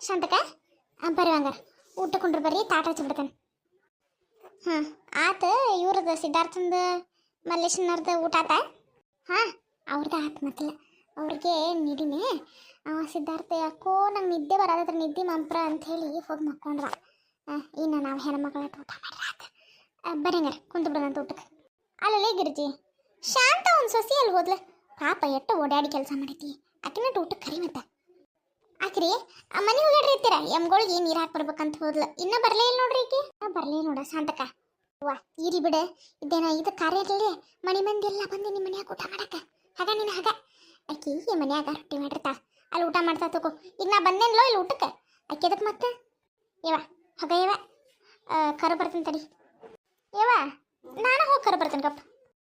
ಶಾಂತಕ ಬರ್ರಿ ಹಂಗಾರ. ಊಟ ಕುಂಡ್ರ ಬರ್ರಿ ತಾಟ ಹಚ್ಚಿಬಿಡ್ತಾನೆ ಹಾಂ ಆತ ಇವ್ರದ್ದು ಸಿದ್ಧಾರ್ಥಂದ ಮಲ್ಲೇಶನವ್ರದ್ದು ಊಟ ಆತ? ಹಾಂ ಅವ್ರದ್ದು ಆತು ಮತ್ತಿಲ್ಲ. ಅವ್ರಿಗೆ ನಿಡಿನೇ ಸಿದ್ಧಾರ್ಥ ಯಾಕೋ ನಂಗೆ ನಿದ್ದೆ ಬರೋದ್ರ ನಿದ್ದೆ ಮಂಪ್ರ ಅಂತ ಹೇಳಿ ಹೋಗಿ ಮಕ್ಕೊಂಡ್ರ. ಇನ್ನು ನಾವು ಹೆಣ್ಮಕ್ಳ ಊಟ ಮಾಡ್ರ ಆತ. ಆ, ಬರ್ರಿ ಹಂಗಾರ ಕುಂತು ಬಿಡೋಣ ಊಟಕ್ಕೆ. ಅಲ್ಲಲ್ಲೇ ಗಿರ್ಜಿ ಶಾಂತ ಒಂದು ಸೊಸಿ ಅಲ್ಲಿ ಹೋದ್ಲ? ಪಾಪ ಎಟ್ಟು ಓಡಾಡಿ ಕೆಲಸ ಮಾಡೈತಿ. ಆಕಿನ ಊಟಕ್ಕೆ ಕರಿ ಮತ್ತ ಆಕ್ರಿ ಮನೆ ಹೋಗ್ಯಾಡ್ರಿ ಇರ್ತೀರ? ಎಮ್ಗಳಿಗೆ ನೀರು ಹಾಕಿ ಬರ್ಬೇಕಂತ ಹೋದ್ಲ? ಇನ್ನ ಬರ್ಲೇ ಇಲ್ಲ ನೋಡ್ರಿ ಈಕಿ. ಬರ್ಲೇ ನೋಡ ಶಾಂತಕ ವಾ ಈರಿ ಬಿಡ. ಇದೇನ ಇದು ಕಾರ್ಯ ಇರ್ಲಿ ಮನೆ ಮಂದಿ ಎಲ್ಲ ಬಂದು ನಿಮ್ಮ ಮನ್ಯಾಗ ಊಟ ಮಾಡಕ ಹಾಗ ನೀನು ಹಾಗ. ಆಕಿ ಈ ಮನ್ಯಾಗ ರೊಟ್ಟಿ ಮಾಡಿರ್ತಾ. ಅಲ್ಲಿ ಊಟ ಮಾಡ್ತಾ ತಗೋ. ಈಗ ನಾ ಬಂದೇನ್ಲೋ ಇಲ್ಲಿ ಊಟಕ್ಕೆ? ಆಕಿ ಅದಕ್ಕೆ ಮತ್ತೆ? ಏವಾ ಹಗ ಏವ ಕರು ಬರ್ತೀನಿ ತಡಿ. ಏವ ನಾನು ಹೋಗಿ ಕರು ಬರ್ತೀನಿ ಕಪ್ಪ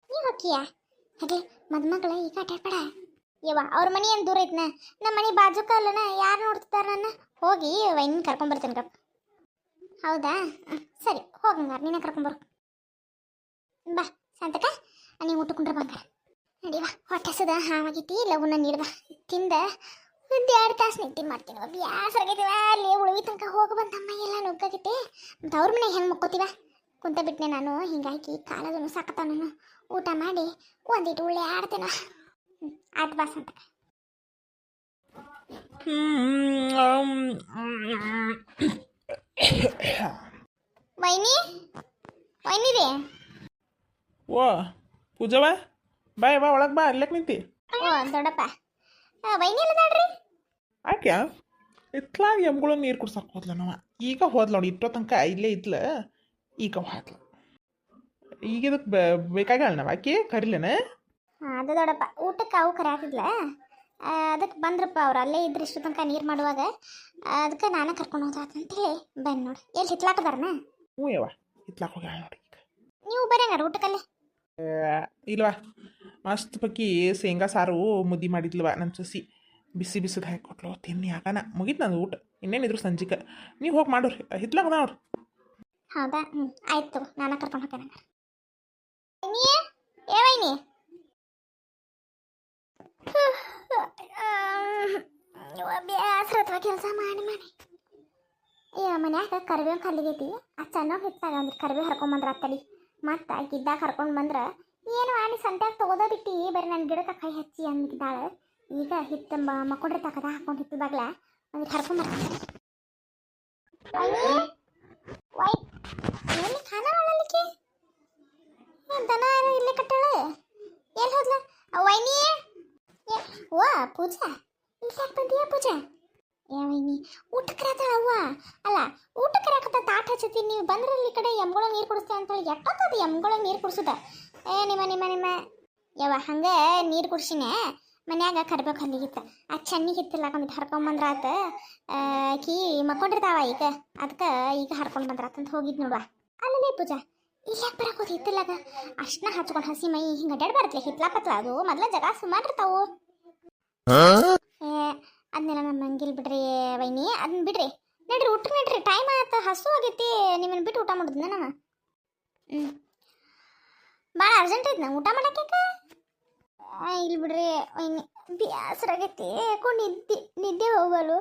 ನೀ ಹೋಗ್ತೀಯ? ಹಾಗೆ ಮದ್ಮಗಳ ಈಗ ಆಟಾಡ್ಬೇಡ. ಯವ್ವ, ಅವ್ರ ಮನೆ ಏನು ದೂರ ಐತ್ನ? ನಮ್ಮ ಮನೆ ಬಾಜುಕ ಅಲ್ಲನ, ಯಾರು ನೋಡ್ತಿದ್ದಾರೆ ನನ್ನ? ಹೋಗಿ ವೈನ್ ಕರ್ಕೊಂಬರ್ತೀನಿ ಕಪ್ಪ ಹೌದಾ? ಸರಿ ಹೋಗಂಗಾರ ನೀನೇ ಕರ್ಕೊಂಬರು ಬಾ ಸಂತಕ ನೀವು ಊಟಕೊಂಡ್ರೆ ಬಂಗಾರ ನಡಿವ ಹೊಟ್ಟೆ ಹಸದ? ಹಾವಾಗೈತಿ ಲಗುನ ನೀಡ್ದ ತಿಂದ, ಒಂದು ಎರಡು ತಾಸು ನಿಂತಿ ಮಾಡ್ತೀನಿ ಬ್ಯಾಸರಾಗೈತಿವ ಅಲ್ಲಿ ಉಳಿವಿ ತನಕ ಹೋಗಿ ಬಂದ ಅಮ್ಮ ಎಲ್ಲ ನುಗ್ಗಾಗೈತಿ ಮತ್ತು ಅವ್ರ ಮನೆಗೆ ಹೆಂಗೆ ಮುಕ್ಕೋತೀವ ಕುಂತ ಬಿಟ್ಟನೆ ನಾನು ಹಿಂಗಾಗಿ ಕಾಲದನು ಸಾಕತ್ತ ನಾನು. ಊಟ ಮಾಡಿ ಒಂದಿಟ್ಟು ಉಳ್ಳೆ ಆಡ್ತೇನ ಹ್ಮ್, ಆತ್ ಬಾ ಸಂತ. ವೈನಿ? ವೈನಿ ರೀ. ಓ ಪೂಜವ? ಬಾಯ್ ಬಾ ಒಳಗೆ ಬಾ ಅಲ್ಲಕ್ಕೆ ನಿಂತಿ. ಓ ದೊಡ್ಡಪ್ಪ. ವೈನಿ ಆಕ್ಯಾ? ಇತ್ಲಾಗ ಎಮ್ಗಳು ನೀರು ಕುಡ್ಸಕ್ಕೆ ಹೋದ್ಲ ನಾವ. ಈಗ ಹೋದ್ಲ ನೋಡಿ ಇಟ್ಟೋ ತನಕ ಇಲ್ಲೇ ಇದ್ಲ ಈಗ ಹೋದ್ಲ. ಈಗ ಇದಕ್ಕೆ ಬೇಕಾಗಲ್ಲ ನಾವ ಆಕಿ? ಕರಿಲೇನ? ಅದು ದೊಡ್ಡಪ್ಪ ಊಟಕ್ಕೆ ಅವು ಕರೆ ಹಾಕಿದ್ಲ. ಅದಕ್ಕೆ ಬಂದ್ರಪ್ಪ ಅವ್ರು ಅಲ್ಲೇ ಇದ್ರೆ ಇಷ್ಟು ತನಕ ನೀರು ಮಾಡುವಾಗ. ಅದಕ್ಕೆ ನಾನೇ ಕರ್ಕೊಂಡು ಹೋದಾತಂತೇಳಿ ಬಂದು ನೋಡಿ. ಎಲ್ಲಿ ಹಿತ್ಲಾಕದಾರನ ಹ್ಞೂ ಯವ್ವ ಹಿತ್ಲಾಕ ಹೋಗ್ಯಾಳ ನೋಡಿ ನೀವು ಬರಂಗಾರ ಊಟಕ್ಕಲ್ಲೇ. ಇಲ್ವಾ ಮಸ್ತ್ ಪಕ್ಕಿ ಶೇಂಗಾ ಸಾರು ಮುದ್ದಿ ಮಾಡಿದ್ಲವ ನನ್ನ ಸೊಸಿ. ಬಿಸಿ ಬಿಸಿದು ಹಾಕಿ ಕೊಟ್ಲು ತಿನ್ನಿ ಯಾಕನ ಮುಗೀತು ನಂದು ಊಟ. ಇನ್ನೇನಿದ್ರು ಸಂಜಿಕ. ನೀವು ಹೋಗಿ ಮಾಡೋರಿ ಹಿತ್ಲಾಕದ ಅವ್ರು ಹೌದಾ? ಹ್ಞೂ ಆಯ್ತು ನಾನೇ ಕರ್ಕೊಂಡು ಹೋಗ್ತೇನೆ ನೀ ಏ ವೈನಿ? ಬೇಸರತ್ವ ಕೆಲಸ ಮಾಡಿ ಮಾಡಿ ಅಯ್ಯೋ ಮನ್ಯಾಗ ಕರಿಬೇವು ಕಲ್ಲಿಗೈತಿ ಆ ಚೆನ್ನಾಗಿ ಹಿತ್ತಾಗ ಅಂದ್ರೆ ಕರಿಬೇವು ಹರ್ಕೊಂಬಂದ್ರ ಅತ್ತಡಿ ಮತ್ತೆ ಗಿಡ್ದಾಗ ಹರ್ಕೊಂಡು ಬಂದ್ರೆ ಏನು ಆನಿ ಸಂತ್ಯಾಗ ತಗೋದ ಬಿಟ್ಟು ಬರೀ ನನ್ನ ಗಿಡಕ್ಕೆ ಕೈ ಹಚ್ಚಿ ಅಂದಿದ್ದಾಳೆ ಈಗ ಹಿತ್ತ ಮಕ್ಕೊಂಡ್ರೆ ತಕದ ಹಾಕೊಂಡು ಹಿತ್ತದಾಗ್ಲ ಅಂದ್ರೆ ಹರ್ಕೊಂಬರ್ತಾರೆ ವೈ ಎಲ್ಲಿ ಖಾನ ಮಾಡಲಿಕ್ಕೆ ದನ ಏನೋ ಇಲ್ಲಿ ಕಟ್ಟಾಳ ಎಲ್ಲಿ ಹೋದ್ಲ ಆ ವೈನಿ ಏ- ಅವ್ವ ಪೂಜಾ? ಇಲ್ಲಾಕ್ ಬಂದಿಯಾ ಪೂಜಾ? ಊಟ ಊಟಕ್ಕೆ ಅವ್ವ? ಅಲ್ಲ, ಊಟಕ್ಕೆ ಕರೆಯಕತ್ತ ತಾಟ ಹಚ್ಚತಿ ನೀವು ಬಂದ್ರೆ ಇಲ್ಲಿ ಕಡೆ ಎಮ್ಗಳ ನೀರು ಕುಡಿಸ್ತೀವಿ ಅಂತೇಳಿ ಎಷ್ಟೊತ್ತದ ಎಮ್ಗಳ ನೀರು ಕುಡಿಸುದ? ಏ ನಿಮ್ಮ ನಿಮ್ಮ ನಿಮ್ಮ. ಯವ್ವ, ಹಂಗೆ ನೀರು ಕುಡ್ಸಿನೇ? ಮನ್ಯಾಗ ಕರ್ಬೇಕು ಅಲ್ಲಿಗಿತ್ತ ಆ ಚನ್ನಿಗೆ ಹಿತ್ತಿಲ್ಲ ಕಂಬಿಟ್ಟು ಹರ್ಕೊಂಬಂದ್ರ ಆತ ಆಕಿ ಮಕ್ಕೊಂಡಿರ್ತಾವ ಈಗ. ಅದಕ್ಕೆ ಈಗ ಹರ್ಕೊಂಡು ಬಂದ್ರಾತಂತ ಹೋಗಿದ್ ನೋಡುವ. ಅಲ್ಲೇ ಪೂಜಾ ಇಲ್ಲಾಕ್ ಬರಕ್ ಹೋದ್ ಹಿತ್ತಲಾಗ ಅಷ್ಟನ್ನ ಹಚ್ಕೊಂಡು ಹಸಿ ಮೈ ಹಿಂಗೆ ಅಡ್ಡಾಡ್ಬಾರತ್ಲೆ ಹಿತ್ಲಾ ಪತ್ಲ ಅದು? ಮೊದ್ಲ ಜಗ ಸುಮಾರು ಇರ್ತಾವು. ಅದನ್ನೆಲ್ಲ ನಮ್ಮ ಹಂಗಿಲ್ ಬಿಡ್ರಿ ವೈನಿ ಅದನ್ನ ಬಿಡ್ರಿ. ನಡ್ರಿ ಊಟ, ನಡ್ರಿ. ಟೈಮ್ ಆಯ್ತು, ಹಸು ಆಗೈತಿ, ನಿಮ್ಮನ್ನ ಬಿಟ್ಟು ಊಟ ಮಾಡೋದನ್ನ ನಾವು? ಹ್ಞೂ ಭಾಳ ಅರ್ಜೆಂಟ್ ಐತಿ ನಾ ಊಟ ಮಾಡಕ್ಕೆ ಇಲ್ಲಿ ಬಿಡ್ರಿ ವೈನಿ ಬ್ಯಾಸರಾಗೈತಿ ಯಾಕೋ ನಿದ್ದೆ ನಿದ್ದೆ ಹೋಗಲು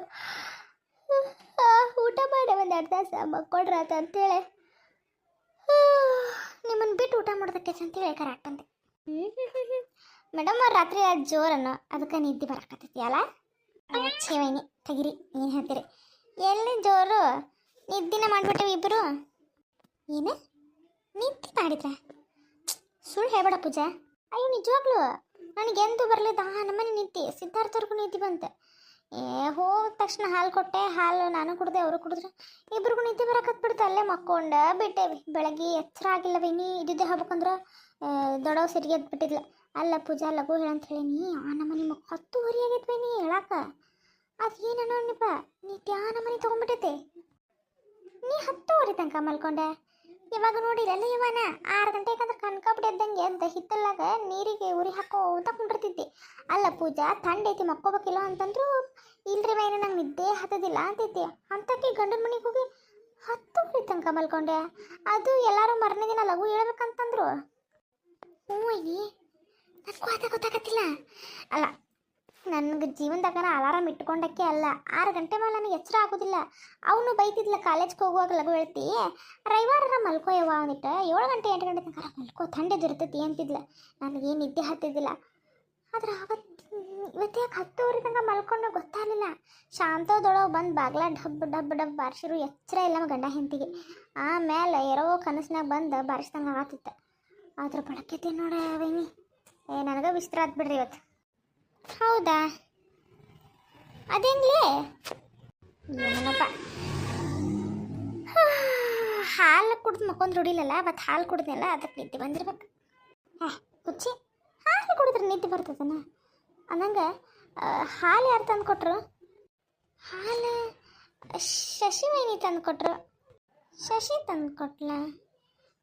ಊಟ ಮಾಡಿ ಒಂದು ಎರಡು ತಾಸು ಮಕ್ಕೊಡ್ರಾತ ಅಂತೇಳಿ. ನಿಮ್ಮನ್ನು ಬಿಟ್ಟು ಊಟ ಮಾಡೋದಕ್ಕೆ ಅಂತೇಳಿ ಕರೆಕ್ಟ್ ಅಂತೆ ಮೇಡಮ್, ಅವ್ರು ರಾತ್ರಿ ಜೋರನ್ನು ಅದಕ್ಕೆ ನಿದ್ದೆ ಬರಕತ್ತೈತಿ ಅಲ್ಲ ಚೇವೈನಿ ತೆಗಿರಿ ಏನು ಹೇಳ್ತೀರಿ. ಎಲ್ಲಿ ಜೋರು? ನಿದ್ದಿನ ಮಾಡಿಬಿಟ್ಟೇವಿ ಇಬ್ಬರು ಏನು? ನಿದ್ದೆ ಮಾಡಿದ್ರ? ಸುಳ್ಳು ಹೇಳ್ಬೇಡ ಪೂಜಾ. ಅಯ್ಯೋ, ನಿಜವಾಗ್ಲು. ನನಗೆ ಎಂದು ಬರಲಿದ್ದ ಆ ನಮ್ಮನೆ ನಿದ್ದೆ. ಸಿದ್ಧಾರ್ಥವ್ರಿಗೂ ನಿದ್ದೆ ಬಂತೆ. ಏ, ಹೋದ ತಕ್ಷಣ ಹಾಲು ಕೊಟ್ಟೆ. ಹಾಲು ನಾನು ಕುಡ್ದೆ, ಅವರು ಕುಡಿದ್ರು. ಇಬ್ರಿಗೂ ನಿದ್ದೆ ಬರಕತ್ ಬಿಡ್ತು ಅಲ್ಲೇ ಮಕ್ಕೊಂಡು ಬಿಟ್ಟೇವಿ ಬೆಳಗ್ಗೆ ಎಚ್ಚರ ಆಗಿಲ್ಲ ಬೈನಿ ಇದ್ದಿದ್ದೆ ಹೇಳ್ಬೇಕಂದ್ರೆ ದೊಡ್ಡವ್ ಸಿರಿಗೆ ಎದ್ದು ಬಿಟ್ಟಿದ್ಲ ಅಲ್ಲ ಪೂಜಾ, ಲಘು ಹೇಳಂತ ನೀ ಆ ನಮ್ಮನೆ ಮಗ ಹತ್ತುವರೆ ಆಗೈತೆ ನೀ ಹೇಳಾಕ. ಅದು ಏನೋ ನಿಪ್ಪ ನೀ ತ್ಯಾ ನಮ್ಮನೆ ತೊಗೊಂಬಿಟ್ಟೈತೆ. ನೀ ಹತ್ತುವರೆ ತನಕ ಮಲ್ಕೊಂಡೆ. ಇವಾಗ ನೋಡಿರಲ್ಲ ಇವನ ಆರು ಗಂಟೆಗೆ ಅಂದ್ರೆ ಕಣ್ಕಾಬಿಟ್ಟು ಎದ್ದಂಗೆ ಅಂತ ಹಿತ್ತಲಾಗ ನೀರಿಗೆ ಉರಿ ಹಾಕೋ ಅಂತ ಕುಂಡಿರ್ತಿದ್ದೆ. ಅಲ್ಲ ಪೂಜಾ ಥಂಡ್ ಐತಿ, ಮಕ್ಕೋಬೇಕಿಲ್ಲ ಅಂತಂದ್ರು ಇಲ್ರಿ ಮೈನ ನಂಗೆ ನಿದ್ದೆ ಹತ್ತದಿಲ್ಲ ಅಂತಿದ್ದೆ ಅಂತಕ್ಕೆ ಗಂಡನ ಮನೆಗೆ ಹೋಗಿ ಹತ್ತುವರೆ ತನಕ ಮಲ್ಕೊಂಡೆ. ಅದು ಎಲ್ಲರೂ ಮರನೇ ದಿನ ಲಘು ಹೇಳ್ಬೇಕಂತಂದ್ರು. ಹ್ಞೂ ನನಗೂ ಗೊತ್ತಾಗತ್ತಿಲ್ಲ ಅಲ್ಲ, ನನಗೆ ಜೀವನದಾಗ ಅಲಾರಾಮ್ ಇಟ್ಕೊಂಡಕ್ಕೆ ಅಲ್ಲ. ಆರು ಗಂಟೆ ಮೇಲೆ ನನಗೆ ಎಚ್ಚರ ಆಗೋದಿಲ್ಲ. ಅವನು ಬೈತಿದ್ಲ ಕಾಲೇಜ್ಗೆ ಹೋಗುವಾಗ ಲಘು ಹೇಳ್ತಿ ರವಿವಾರ ಮಲ್ಕೋ ಅವನಿಟ್ಟು. ಏಳು ಗಂಟೆ ಎಂಟು ಗಂಟೆ ತನಕ ಮಲ್ಕೋ. ಥಂಡಿದ್ದು ಇರ್ತೈತಿ ಅಂತಿದ್ಲ. ನನಗೇನು ನಿದ್ದೆ ಹತ್ತಿದ್ದಿಲ್ಲ. ಆದ್ರೆ ಅವತ್ತು ಇವತ್ತು ಹತ್ತುವರೆ ತನಕ ಮಲ್ಕೊಂಡು ಗೊತ್ತಾಗಲಿಲ್ಲ. ಶಾಂತದೊಳಗೆ ಬಂದು ಬಾಗ್ಲ ಡಬ್ ಡಬ್ ಡಬ್ ಬಾರಿಸಿರು. ಎಚ್ಚರ ಇಲ್ಲ ಗಂಡ ಹೆಂಡತಿಗೆ. ಆಮೇಲೆ ಯಾರೋ ಕನಸಿನಾಗ ಬಂದು ಬಾರಿಸ್ದಂಗೆ ಆಗತ್ತಿತ್ತು ಆದ್ರೆ ಬಳಕೈತಿ ನೋಡ ವೈನಿ. ಏ, ನನಗೆ ವಿಸ್ತರ ಆತ್ ಬಿಡ್ರಿ ಇವತ್ತು. ಹೌದಾ? ಅದೇಂಗ್ಲೇ ಏನಪ್ಪ? ಹಾಲು ಕುಡ್ದು ಮಕ್ಕೊಂದು ರೂಢಿಲ್ಲಲ್ಲ ಮತ್ತು ಹಾಲು ಕುಡ್ದೆಲ್ಲ ಅದಕ್ಕೆ ನಿದ್ದೆ ಬಂದಿರ್ಬೇಕು. ಹಾಂ, ಹುಚ್ಚಿ, ಹಾಲು ಕುಡಿದ್ರೆ ನಿದ್ದೆ ಬರ್ತದನ? ಅನ್ನಂಗೆ ಹಾಲು ಯಾರು ತಂದು ಕೊಟ್ರು? ಹಾಲು ಶಶಿ ವೈನಿ ತಂದು ಕೊಟ್ರು. ಶಶಿ ತಂದು ಕೊಟ್ಲ?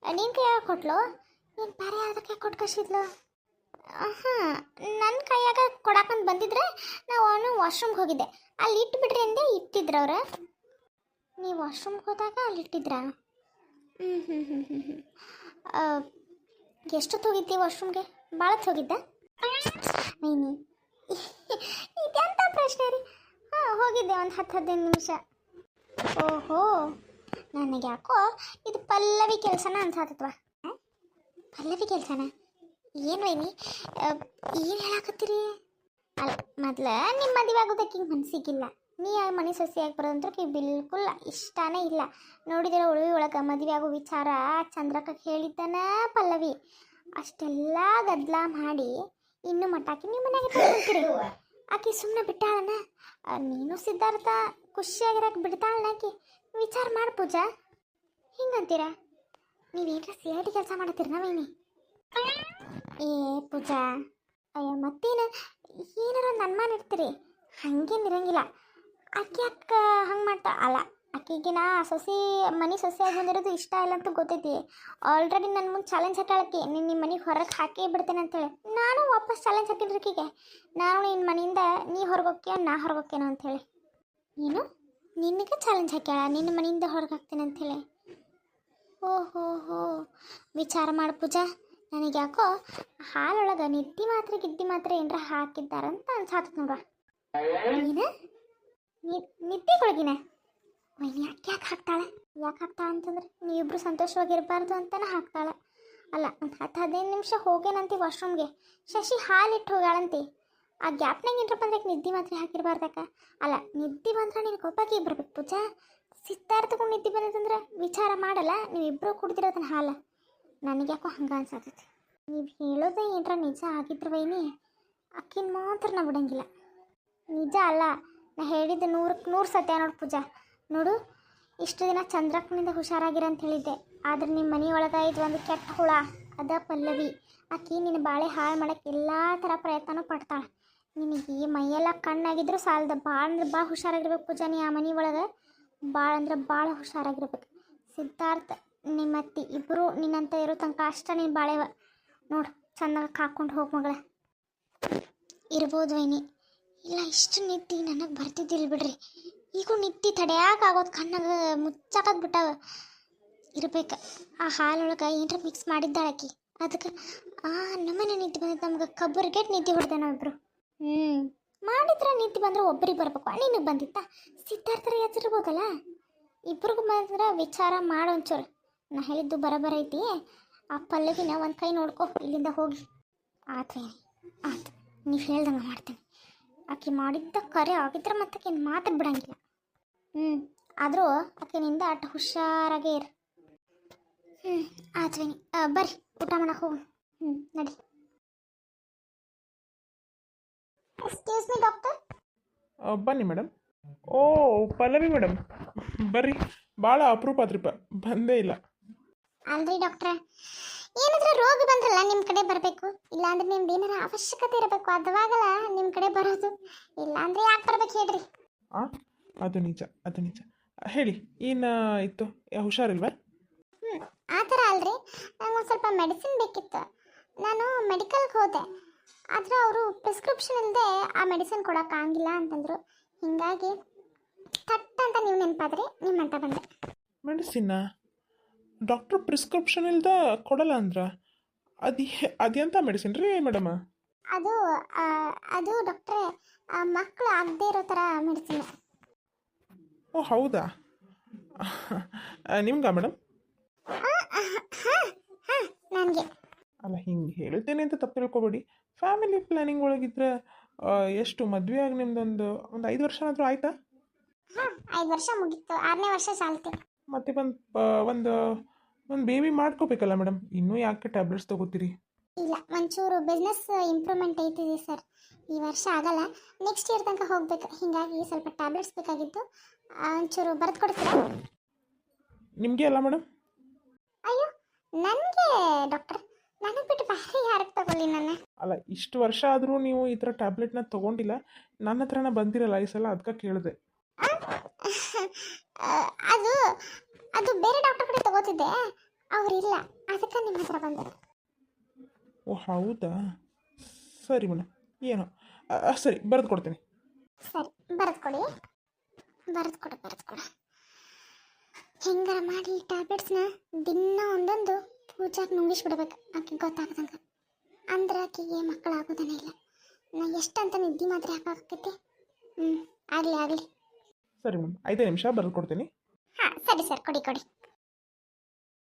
ನಿನ್ನ ಕೈಯಾಗ ಕೊಟ್ಲು? ನೀನು ಬೇರೆ ಯಾವ್ದಕ್ಕೆ ಕೊಟ್ಟು ಹಾಂ ನನ್ನ ಕೈಯಾಗ ಕೊಡಾಕಂತ ಬಂದಿದ್ರೆ ನಾವು ಅವನು ವಾಶ್ರೂಮ್ಗೆ ಹೋಗಿದ್ದೆ. ಅಲ್ಲಿ ಇಟ್ಬಿಡ್ರಿ ಅಂದೆ ಇಟ್ಟಿದ್ರು ಅವ್ರು. ನೀವು ವಾಶ್ರೂಮ್ಗೆ ಹೋದಾಗ ಅಲ್ಲಿ ಇಟ್ಟಿದ್ರಾ? ಹ್ಞೂ ಹ್ಞೂ ಹ್ಞೂ ಹ್ಞೂ ಹ್ಞೂ ಎಷ್ಟೊತ್ತು ಹೋಗಿದ್ದಿ ವಾಶ್ರೂಮ್ಗೆ ಭಾಳ ಹೋಗಿದ್ದೆ? ನೀನು? ಇದೆಂಥ ಪ್ರಶ್ನೆ ರೀ? ಹಾಂ, ಹೋಗಿದ್ದೆ ಒಂದು ಹತ್ತು ಹದಿನೈದು ನಿಮಿಷ. ಓಹೋ ನನಗೆ ಯಾಕೋ ಇದು ಪಲ್ಲವಿ ಕೆಲಸನ ಅನ್ಸಾತತ್ವ? ಪಲ್ಲವಿ ಕೆಲಸನ? ಏನು ವೈನಿ? ಏನು ಹೇಳಾಕತ್ತೀರಿ? ಅಲ್ಲ, ಮೊದ್ಲ ನಿಮ್ಮ ಮದುವೆ ಆಗೋದಕ್ಕೆ ಹಿಂಗೆ ಮನಸ್ಸಿಗಿಲ್ಲ ನೀ ಆ ಮನೆ ಸೊಸೆಯಾಗಿ ಬರೋದಂದ್ರೆ ಬಿಲ್ಕುಲ್ ಇಷ್ಟನೇ ಇಲ್ಲ. ನೋಡಿದಿರ ಉಳುವಿ ಒಳಗೆ ಮದುವೆ ಆಗೋ ವಿಚಾರ ಚಂದ್ರಕ್ಕ ಹೇಳಿದ್ದನ ಪಲ್ಲವಿ. ಅಷ್ಟೆಲ್ಲ ಗದ್ದಲ ಮಾಡಿ ಇನ್ನು ಮಟಾಕಿ ನೀವು ಮನೆಗೆ ತಗೊಂತೀರಿ ಆಕೆ ಸುಮ್ಮನೆ ಬಿಟ್ಟಾಳನ. ನೀನು ಸಿದ್ಧಾರ್ಥ ಖುಷಿಯಾಗಿರಕ್ಕೆ ಬಿಡ್ತಾಳನ ಆಕಿ. ವಿಚಾರ ಮಾಡಿ ಪೂಜಾ. ಹಿಂಗಂತೀರಾ? ನೀವೇನ್ರ ಸಿ ಐ ಟಿ ಕೆಲಸ ಮಾಡತ್ತೀರ ನಾವೇನಿ ಏ ಪೂಜಾ, ಅಯ್ಯೋ, ಮತ್ತೇನು? ಏನಾರ ನನ್ನ ಮನೆ ಇರ್ತೀರಿ ಹಂಗೇನು ಇರಂಗಿಲ್ಲ. ಆಕೆ ಅಕ್ಕ ಹಂಗೆ ಮಾಡ್ತಾ, ಅಲ್ಲ ಆಕೆಗೆ ನಾ ಸೊಸೆ, ಮನೆ ಸೊಸೆಯಾಗಿ ಬಂದಿರೋದು ಇಷ್ಟ ಇಲ್ಲ ಅಂತ ಗೊತ್ತೈತಿ. ಆಲ್ರೆಡಿ ನನ್ನ ಮುಂದೆ ಚಾಲೆಂಜ್ ಹಾಕಾಳಕ್ಕೆ, ನೀನು ನಿಮ್ಮ ಮನೆಗೆ ಹೊರಗೆ ಹಾಕೇ ಬಿಡ್ತೇನೆ ಅಂತೇಳಿ. ನಾನು ವಾಪಸ್ ಚಾಲೆಂಜ್ ಹಾಕಿದ್ರು ಆಕೆಗೆ ನಾನು ನಿನ್ನ ಮನೆಯಿಂದ ನೀ ಹೊರಗೋಕ್ಯೋ, ನಾ ಹೊರಗೋಕ್ಯೇನೋ ಅಂಥೇಳಿ ಏನು? ನಿನಗೆ ಚಾಲೆಂಜ್ ಹಾಕ್ಯಾಳ? ನಿನ್ನ ಮನೆಯಿಂದ ಹೊರಗೆ ಹಾಕ್ತೇನೆ ಅಂಥೇಳಿ ಓಹೋ ಹೋ ವಿಚಾರ ಮಾಡು ಪೂಜಾ. ನನಗೆ ಯಾಕೋ ಹಾಲೊಳಗೆ ನಿದ್ದಿ ಮಾತ್ರ ಗಿದ್ದಿ ಮಾತ್ರ ಏನರ ಹಾಕಿದ್ದಾರಂತ ಅನ್ಸಾತತ್ ನೋಡ ನಿದ್ದೆಗೊಳಗಿನ? ವೈನಿ ಯಾಕೆ ಯಾಕೆ ಹಾಕ್ತಾಳೆ? ಯಾಕೆ ಹಾಕ್ತಾಳೆ ಅಂತಂದ್ರೆ ನೀವಿಬ್ರು ಸಂತೋಷವಾಗಿರಬಾರ್ದು ಅಂತಾನೆ ಹಾಕ್ತಾಳೆ. ಅಲ್ಲ, ಒಂದು ಹತ್ತು ಹದಿನೈದು ನಿಮಿಷ ಹೋಗೇನಂತಿ ವಾಶ್ರೂಮ್ಗೆ. ಶಶಿ ಹಾಲಿಟ್ಟು ಹೋಗ್ಯಾಳಂತಿ ಆ ಗ್ಯಾಪ್ನಾಗ ಏನರ ಬಂದ್ರೆ ನಿದ್ದೆ ಮಾತ್ರ ಹಾಕಿರ್ಬಾರ್ದಕ್ಕ ಅಲ್ಲ, ನಿದ್ದೆ ಬಂದ್ರೆ ನೀನು ಕೊಪ್ಪಾಗಿ ಬರ್ಬೇಕು ಪೂಜಾ. ಸಿತ್ತಾರ್ಥಕೊಂಡು ನಿದ್ದೆ ಬಂದಂದ್ರೆ ವಿಚಾರ ಮಾಡಲ್ಲ ನೀವಿಬ್ಬರು ಕುಡ್ದಿರೋದನ್ನ ಹಾಲ. ನನಗೆ ಯಾಕೋ ಹಂಗೆ ಅನ್ಸತ್ತೈತಿ ನೀವು ಹೇಳೋದೇ ಏನರ ನಿಜ ಆಗಿದ್ರು ವೈನಿ, ಅಕ್ಕಿನ ಮಾತ್ರ ನಾ ಬಿಡಂಗಿಲ್ಲ. ನಿಜ ಅಲ್ಲ, ನಾ ಹೇಳಿದ ನೂರಕ್ಕೆ ನೂರು ಸತ್ಯ ನೋಡು ಪೂಜಾ. ನೋಡು, ಇಷ್ಟು ದಿನ ಚಂದ್ರಕ್ಕನಿಂದ ಹುಷಾರಾಗಿರ ಅಂತ ಹೇಳಿದ್ದೆ. ಆದ್ರೆ ನಿಮ್ಮ ಮನೆಯೊಳಗೆ ಇದು ಒಂದು ಕೆಟ್ಟ ಹುಳ, ಅದ ಪಲ್ಲವಿ. ಆಕಿ ನಿನ್ನ ಬಾಳೆ ಹಾಳು ಮಾಡಕ್ಕೆ ಎಲ್ಲ ಥರ ಪ್ರಯತ್ನನೂ ಪಡ್ತಾಳೆ. ನಿನಗೆ ಈ ಮೈಯೆಲ್ಲ ಕಣ್ಣಾಗಿದ್ರು ಸಾಲದ ಭಾಳ ಅಂದ್ರೆ ಭಾಳ ಹುಷಾರಾಗಿರ್ಬೇಕು ಪೂಜಾ ನೀ ಆ ಮನೆ ಒಳಗೆ ಭಾಳ ಅಂದ್ರೆ ಭಾಳ ಹುಷಾರಾಗಿರ್ಬೇಕು. ಸಿದ್ಧಾರ್ಥ ನಿಮ್ಮ ಅತ್ತಿ ಇಬ್ಬರು ನಿನ್ನಂತ ಇರೋ ತನಕ ಅಷ್ಟ ನೀನು ಬಾಳೆವ ನೋಡು ಚೆನ್ನಾಗಿ ಕಾಕೊಂಡು ಹೋಗಿ ಮಗಳ. ಇರ್ಬೋದು ವೈನಿ. ಇಲ್ಲ, ಇಷ್ಟು ನಿದ್ದಿ ನನಗೆ ಬರ್ತಿದ್ದಿಲ್ಲ ಬಿಡ್ರಿ. ಈಗೂ ನಿದ್ದಿ ತಡೆಯಾಕಾಗೋದು ಕಣ್ಣಾಗ ಮುಚ್ಚಾಕದ್ ಬಿಟ್ಟಾವ. ಇರ್ಬೇಕು. ಆ ಹಾಲೊಳಗೆ ಏನರ ಮಿಕ್ಸ್ ಮಾಡಿದ್ದಾಳಕಿ ಅದಕ್ಕೆ, ಆ, ನಮ್ಮನೆ ನಿದ್ದೆ ಬಂದೈತೆ ನಮ್ಗೆ ಕಬ್ಬರ್ಗೆಟ್ ನಿದ್ದೆ ಹೊಡೆದೆ ನಾವಿಬ್ರು. ಹ್ಞೂ ಮಾಡಿದ್ರೆ ನಿದ್ದೆ ಬಂದ್ರೆ ಒಬ್ಬರಿಗೆ ಬರ್ಬೇಕು. ನಿನಗೆ ಬಂದಿತ್ತಾ? ಸಿದ್ಧಾರ್ಥರ ಎಚ್ಚರಿರ್ಬೋದಲ್ಲ ಇಬ್ರಿಗೂ ಬಂದ್ರೆ ವಿಚಾರ ಮಾಡು ಒಂಚೂರು. ನಾ ಹೇಳಿದ್ದು ಬರಬರ ಐತಿ. ಆ ಪಲ್ಲವಿನ ಒಂದು ಕೈ ನೋಡ್ಕೊ, ಇಲ್ಲಿಂದ ಹೋಗಿ. ಆತು ಆತು, ನೀವು ಹೇಳ್ದಂಗೆ ಮಾಡ್ತೀನಿ. ಆಕೆ ಮಾಡಿದ್ದ ಕರೆ ಆಗಿದ್ರೆ ಮತ್ತೆ ಆಕಿನ ಮಾತ್ರ ಬಿಡಂಗಿಲ್ಲ. ಹ್ಞೂ ಆದರೂ ಆಕಿನಿಂದ ಅಟ್ ಹುಷಾರಾಗೇ ಇರು. ಹ್ಞೂ ಆತ್ವೇನಿ ವಿನಿ ಬರ್ರಿ, ಊಟ ಮಾಡಕ್ಕೆ ಹೋಗು. ಹ್ಞೂ ನಡಿ. ಎಕ್ಸ್ಕ್ಯೂಸ್ ಮೀ ಡಾಕ್ಟರ್ ಬನ್ನಿ ಮೇಡಮ್ ಓ, ಪಲ್ಲವಿ ಮೇಡಮ್ ಬರ್ರಿ ಭಾಳ ಅಪರೂಪ ಅದ್ರಿಪ್ಪ ಬಂದೇ ಇಲ್ಲ. ಅಲ್ರಿ ಡಾಕ್ಟ್ರ ಏನಾದ್ರೂ ರೋಗ ಬಂದ್ರಲ್ಲ ನಿಮ್ಮ ಕಡೆ ಬರಬೇಕು. ಇಲ್ಲಾಂದ್ರೆ ನಿಮ್ದು ಏನಾರ ಅವಶ್ಯಕತೆ ಇರಬೇಕು. ಅದವಾಗಲ್ಲ ನಿಮ್ಮ ಕಡೆ ಬರೋದು. ಇಲ್ಲಾಂದ್ರೆ ಯಾಕೆ ಬರ್ಬೇಕು ಹೇಳ್ರಿ. ಆ ಅದು ನಿಜ ಅದು ನಿಜ. ಹೇಳಿ ಏನು ಇತ್ತು? ಹುಷಾರಿಲ್ವಾ? ಹ್ಞೂ ಆ ಥರ ಅಲ್ರಿ. ನಂಗೆ ಒಂದು ಸ್ವಲ್ಪ ಮೆಡಿಸಿನ್ ಬೇಕಿತ್ತು. ನಾನು ಮೆಡಿಕಲ್ಗೆ ಹೋದೆ. ಆದರೆ ಅವರು ಪ್ರಿಸ್ಕ್ರಿಪ್ಷನ್ ಇಲ್ಲದೆ ಆ ಮೆಡಿಸಿನ್ ಕೊಡೋಕ್ಕಾಗಿಲ್ಲ ಅಂತಂದರು. ಹಿಂಗಾಗಿ ಥಟ್ ಅಂತ ನೀವು ನೆನಪಾದ್ರೆ ನಿಮ್ಮಂತ ಬಂದೆ. ಮೆಡಿಸಿನ್ನ ಡಾಕ್ಟ್ರ್ ಪ್ರಿಸ್ಕ್ರಿಪ್ಷನ್ ಇಲ್ದ ಕೊಡಲ್ಲ ಅಂದ್ರ? ಅದು ಅದೆಂತ ಮೆಡಿಸಿನ್ ರೀ ಮೇಡಮ? ಅದು ಆ, ಅದು ಡಾಕ್ಟ್ರೆ ಮಕ್ಕಳು ಆಗದೇ ಇರೋ ಥರ ಮೆಡಿಸಿನ್. ಓ ಹೌದಾ? ನಿಮ್ಗಾ ಮೇಡಮ್ ಹಾಂ ನನಗೆ. ಅಲ್ಲ ಹಿಂಗೆ ಹೇಳ್ತೇನೆ ಅಂತ ತಪ್ಪು ತಿಳ್ಕೊಬೇಡಿ. ಫ್ಯಾಮಿಲಿ ಪ್ಲ್ಯಾನಿಂಗ್ ಒಳಗಿದ್ರೆ ಆ, ಎಷ್ಟು ಮದುವೆ ಆಗಿ ನಿಮ್ದೊಂದು ಒಂದು ಐದು ವರ್ಷ ಆದರೂ ಆಯ್ತಾ? ಹಾಂ ಐದು ವರ್ಷ ಮುಗೀತು. ಆರನೇ ವರ್ಷ ಸಾಲ್ತೆ. ಮತ್ತೆ ಒಂದು ಒಂದು ಒಂದು ಬೇಬಿ ಮಾಡ್ಕೋಬೇಕಲ್ಲ ಮೇಡಮ್ ಇನ್ನೂ ಯಾಕೆ ಟ್ಯಾಬ್ಲೆಟ್ಸ್ ತಗೋತೀರಿ? ಇಲ್ಲ ಒಂಚೂರು ಬಿಸ್ನೆಸ್ ಇಂಪ್ರೂವ್ಮೆಂಟ್ ಐತಿದೆ ಸರ್ ಈ ವರ್ಷ ಆಗಲ್ಲ. ನೆಕ್ಸ್ಟ್ ಇಯರ್ ತನಕ ಹೋಗ್ಬೇಕು. ಹೀಗಾಗಿ ಸ್ವಲ್ಪ ಟ್ಯಾಬ್ಲೆಟ್ಸ್ ಬೇಕಾಗಿತ್ತು. ಒಂಚೂರು ಬರೆದು ಕೊಡ್ತೀರಾ? ನಿಮಗೆ ಅಲ್ಲ ಮೇಡಮ್ ಅಯ್ಯೋ ನನಗೆ ಡಾಕ್ಟರ್ ನನಗೆ ಬಿಟ್ಟು ಬೇರೆ ಯಾರಿಗೆ ತಗೊಳ್ಳಿ ನಾನು ಅಲ್ಲ ಇಷ್ಟು ವರ್ಷ ಆದರೂ ನೀವು ಈ ಥರ ಟ್ಯಾಬ್ಲೆಟ್ನ ತೊಗೊಂಡಿಲ್ಲ. ನನ್ನ ಹತ್ರನ ಬಂದಿರಲ್ಲ ಈ ಸಲ ಅದಕ್ಕೆ ಕೇಳಿದೆ. ಅದು ಅದು ಬೇರೆ ಡಾಕ್ಟರ್ ಕಡೆ ತಗೋತಿದ್ದೆ. ಅವರಿಲ್ಲ ಅದಕ್ಕೆ ನಿಮ್ಮ ಹತ್ರ ಬಂದೆ. ಓ ಹೌದಾ? ಸರಿ ಮೇಡಮ್ ಏನು? ಆ, ಸರಿ ಬರೆದು ಕೊಡ್ತೀನಿ. ಸರಿ ಬರೆದು ಕೊಡಿ. ಬರೆದು ಕೊಡು ಬರೆದು ಕೊಡು. ಹೆಂಗಾರ ಮಾಡಿ ಟ್ಯಾಬ್ಲೆಟ್ಸ್ನ ದಿನ ಒಂದೊಂದು ಪೂಜಾಗೆ ನುಂಗಿಸ್ಬಿಡ್ಬೇಕು. ಆಕೆ ಗೊತ್ತಾಗದಂಗೆ. ಅಂದ್ರೆ ಆಕೆಗೆ ಮಕ್ಕಳಾಗೋದನೇ ಇಲ್ಲ. ನಾ ಎಷ್ಟಂತ ನಿದ್ದೆ ಮಾತ್ರ ಯಾಕಾಗತ್ತೆ ಹ್ಞೂ ಆಗಲಿ ಆಗಲಿ. ಸರಿ ಮೇಡಮ್ ಐದೇ ನಿಮಿಷ ಬರೆದು ಕೊಡ್ತೀನಿ. ಹಾಂ ಸರಿ ಸರ್ ಕೊಡಿ ಕೊಡಿ.